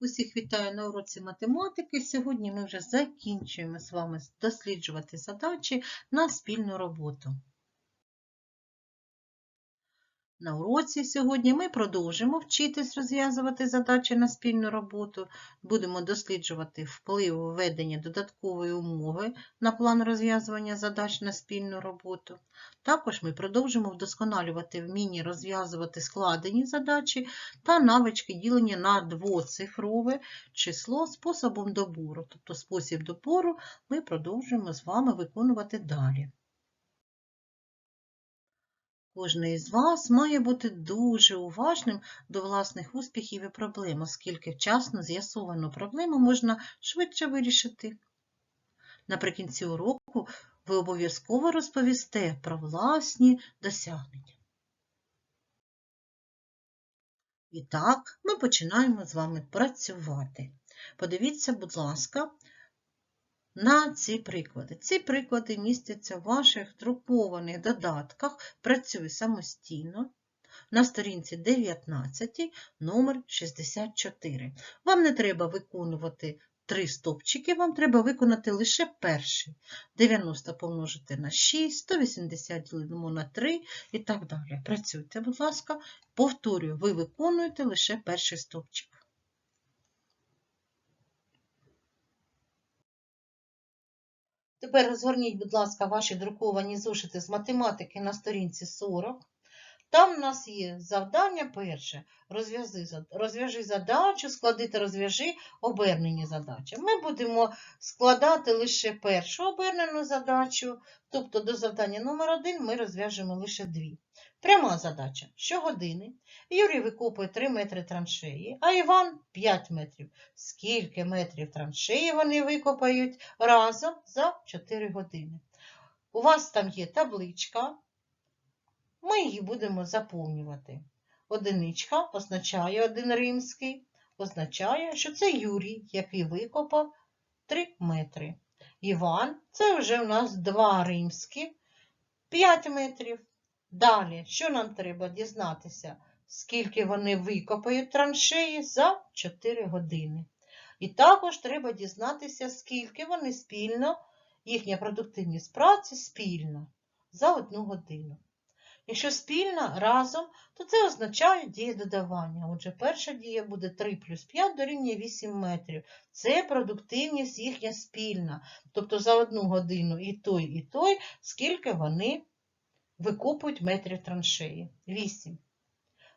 Усіх вітаю на уроці математики. Сьогодні ми вже закінчуємо з вами досліджувати задачі на спільну роботу. На уроці сьогодні ми продовжимо вчитись розв'язувати задачі на спільну роботу. Будемо досліджувати вплив введення додаткової умови на план розв'язування задач на спільну роботу. Також ми продовжимо вдосконалювати вміння розв'язувати складені задачі та навички ділення на двоцифрове число способом добору. Тобто спосіб добору ми продовжуємо з вами виконувати далі. Кожен із вас має бути дуже уважним до власних успіхів і проблем, оскільки вчасно з'ясовану проблему можна швидше вирішити. Наприкінці уроку ви обов'язково розповісте про власні досягнення. І так, ми починаємо з вами працювати. Подивіться, будь ласка, на ці приклади. Ці приклади містяться в ваших друкованих додатках «Працюй самостійно» на сторінці 19, номер 64. Вам не треба виконувати три стопчики, вам треба виконати лише перший. 90 помножити на 6, 180 ділимо на 3 і так далі. Працюйте, будь ласка. Повторюю, ви виконуєте лише перший стопчик. Тепер розгорніть, будь ласка, ваші друковані зошити з математики на сторінці 40. Там у нас є завдання перше. Розв'яжи задачу, склади та розв'яжи обернені задачі. Ми будемо складати лише першу обернену задачу, тобто до завдання номер 1 ми розв'яжемо лише дві. Пряма задача. Щогодини Юрій викопує 3 метри траншеї, а Іван 5 метрів. Скільки метрів траншеї вони викопають разом за 4 години? У вас там є табличка. Ми її будемо заповнювати. Одиничка означає один римський, означає, що це Юрій, який викопав 3 метри. Іван це вже у нас 2 римські, 5 метрів. Далі, що нам треба дізнатися? Скільки вони викопають траншеї за 4 години. І також треба дізнатися, скільки вони спільно, їхня продуктивність праці спільно за 1 годину. Якщо спільна разом, то це означає дія додавання. Отже, перша дія буде 3 плюс 5 дорівнює 8 метрів. Це продуктивність їхня спільна. Тобто за одну годину і той, і той, скільки вони викопують метрів траншеї. 8.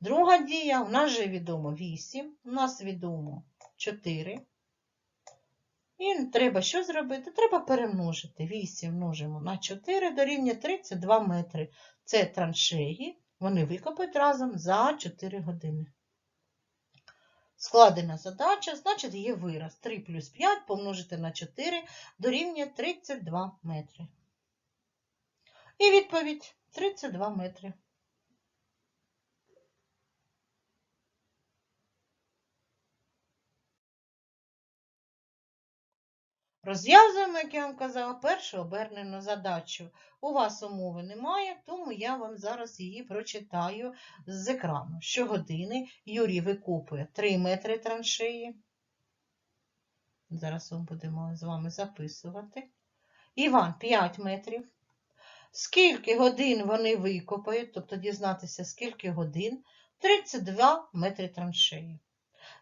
Друга дія, у нас вже відомо 8, у нас відомо 4. І треба що зробити? Треба перемножити. 8 множимо на 4 дорівнює 32 метри. Це траншеї, вони викопають разом за 4 години. Складена задача, значить, є вираз. 3 плюс 5 помножити на 4 дорівнює 32 метри. І відповідь 32 метри. Розв'язуємо, як я вам казала, першу обернену задачу. У вас умови немає, тому я вам зараз її прочитаю з екрану. Щогодини Юрій викопує 3 метри траншеї. Зараз ми будемо з вами записувати. Іван 5 метрів. Скільки годин вони викопають, тобто дізнатися, скільки годин, 32 метри траншеї.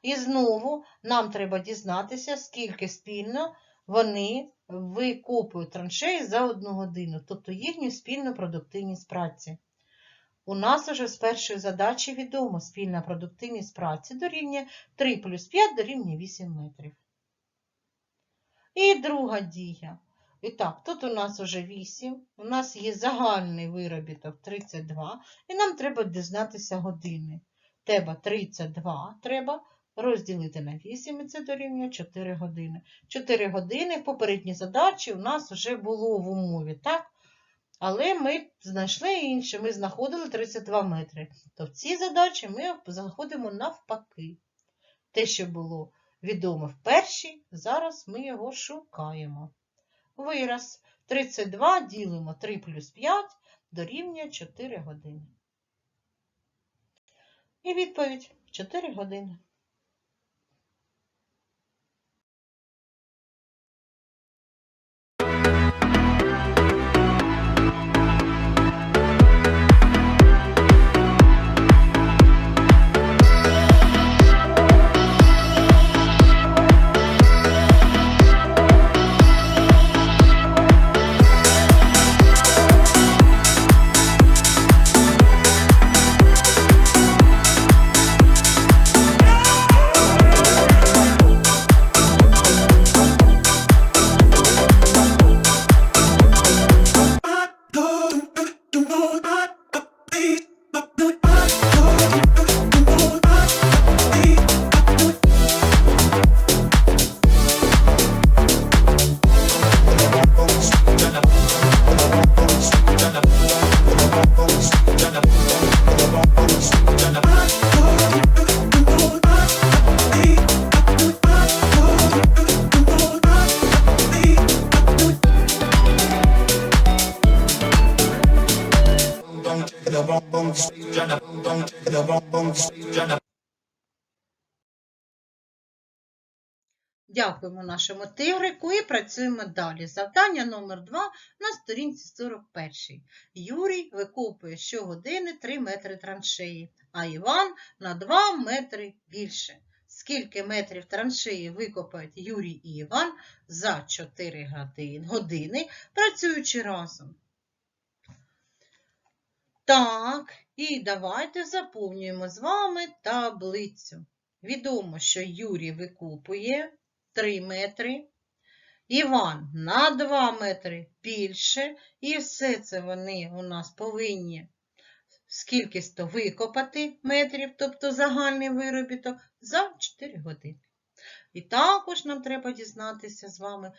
І знову нам треба дізнатися, скільки спільно вони викопують траншеї за одну годину, тобто їхню спільну продуктивність праці. У нас уже з першої задачі відомо спільна продуктивність праці дорівнює 3 плюс 5 дорівнює 8 метрів. І друга дія. І так, тут у нас вже 8, у нас є загальний виробіток 32, і нам треба дізнатися години. Треба 32 треба розділити на 8, і це дорівнює 4 години. 4 години в попередній задачі у нас вже було в умові, так? Але ми знайшли інше, ми знаходили 32 метри. То в цій задачі ми заходимо навпаки. Те, що було відомо в першій, зараз ми його шукаємо. Вираз 32 ділимо 3 плюс 5 дорівнює 4 години. І відповідь 4 години. Дякуємо нашому тигрику і працюємо далі. Завдання номер 2 на сторінці 41. Юрій викопує щогодини 3 метри траншеї, а Іван на 2 метри більше. Скільки метрів траншеї викопають Юрій і Іван за 4 годин- години, працюючи разом? Так, і давайте заповнюємо з вами таблицю. Відомо, що Юрій викопує 3 метри, Іван на 2 метри більше, і все це вони у нас повинні скількись то викопати метрів, тобто загальний виробіток, за 4 години. І також нам треба дізнатися з вами,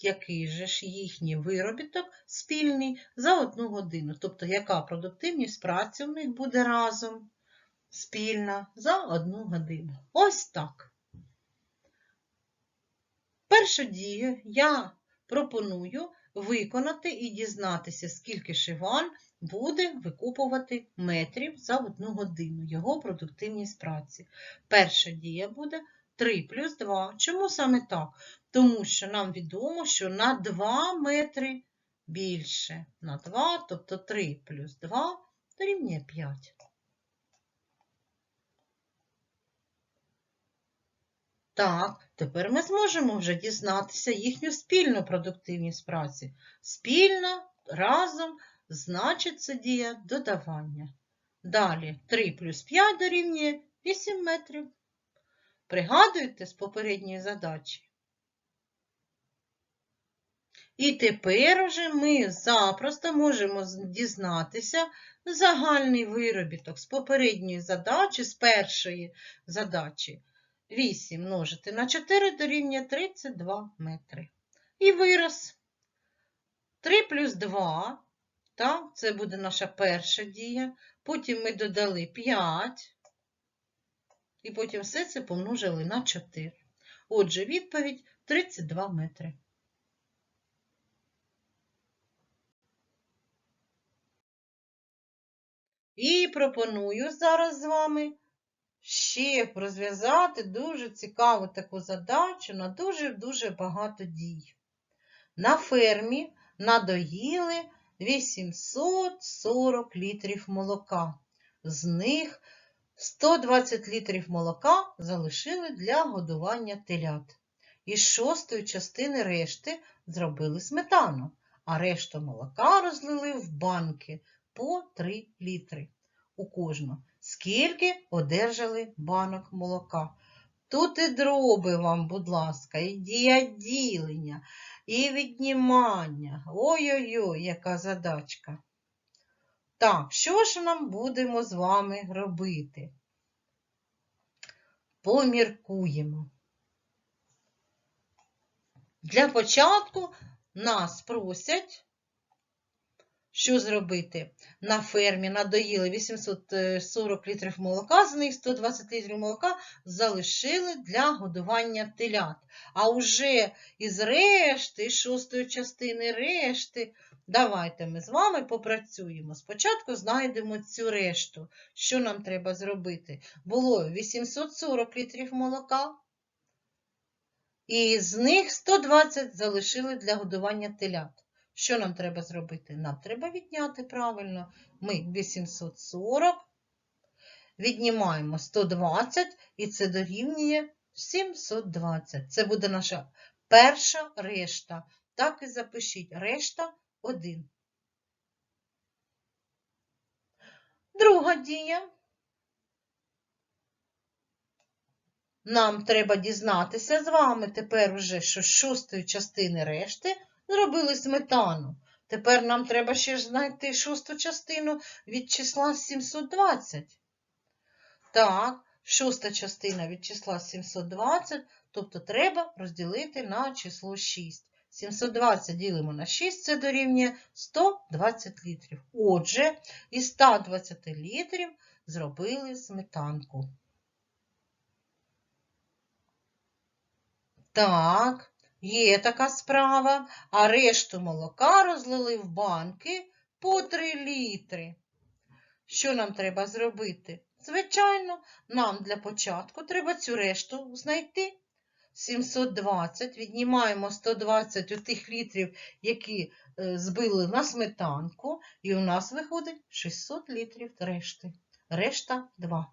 який же ж їхній виробіток спільний за одну годину, тобто яка продуктивність праці у них буде разом спільна за одну годину. Ось так. Першу дію я пропоную виконати і дізнатися, скільки ж Іван буде викупувати метрів за одну годину, його продуктивність праці. Перша дія буде 3 плюс 2. Чому саме так? Тому що нам відомо, що на 2 метри більше. На 2, тобто 3 плюс 2 дорівнює 5. Так, тепер ми зможемо вже дізнатися їхню спільну продуктивність праці. Спільна разом значить це дія додавання. Далі 3 плюс 5 дорівнює 8 метрів. Пригадуєте з попередньої задачі? І тепер уже ми запросто можемо дізнатися загальний виробіток з попередньої задачі, з першої задачі. 8 множити на 4 дорівнює 32 метри. І вираз 3 плюс 2, так, це буде наша перша дія. Потім ми додали 5, і потім все це помножили на 4. Отже, відповідь 32 метри. І пропоную зараз з вами ще розв'язати дуже цікаву таку задачу на дуже-дуже багато дій. На фермі надоїли 840 літрів молока. З них 120 літрів молока залишили для годування телят. Із шостої частини решти зробили сметану, а решту молока розлили в банки по 3 літри у кожну. Скільки одержали банок молока? Тут і дроби вам, будь ласка, і діяділення, і віднімання. Ой-ой-ой, яка задачка. Так, що ж нам будемо з вами робити? Поміркуємо. Для початку нас просять, що зробити? На фермі надоїли 840 літрів молока, з них 120 літрів молока залишили для годування телят. А вже із решти, шостої частини решти, давайте ми з вами попрацюємо. Спочатку знайдемо цю решту. Що нам треба зробити? Було 840 літрів молока, і з них 120 залишили для годування телят. Що нам треба зробити? Нам треба відняти правильно. Ми 840 віднімаємо 120, і це дорівнює 720. Це буде наша перша решта. Так і запишіть. Решта 1. Друга дія. Нам треба дізнатися з вами тепер уже, що з шостої частини решти зробили сметану. Тепер нам треба ще знайти шосту частину від числа 720. Так, шоста частина від числа 720, тобто треба розділити на число 6. 720 ділимо на 6, це дорівнює 120 літрів. Отже, із 120 літрів зробили сметанку. Так, є така справа, а решту молока розлили в банки по 3 літри. Що нам треба зробити? Звичайно, нам для початку треба цю решту знайти. 720, віднімаємо 120 у тих літрів, які е, збили на сметанку, і у нас виходить 600 літрів решти. Решта 2.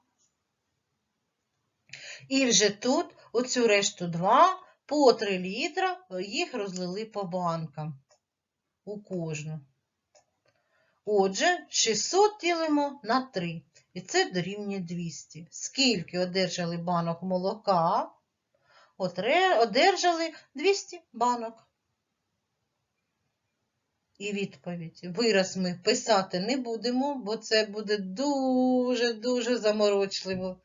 І вже тут оцю решту 2 по 3 літра е, їх розлили по банкам у кожну. Отже, 600 ділимо на 3. І це дорівнює 200. Скільки одержали банок молока? Одержали 200 банок. І відповідь. Вираз ми писати не будемо, бо це буде дуже-дуже заморочливо.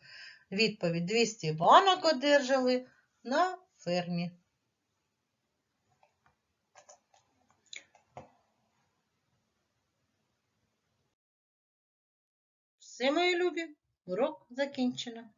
Відповідь 200 банок одержали на фермі. Все, мої любі, урок закінчено.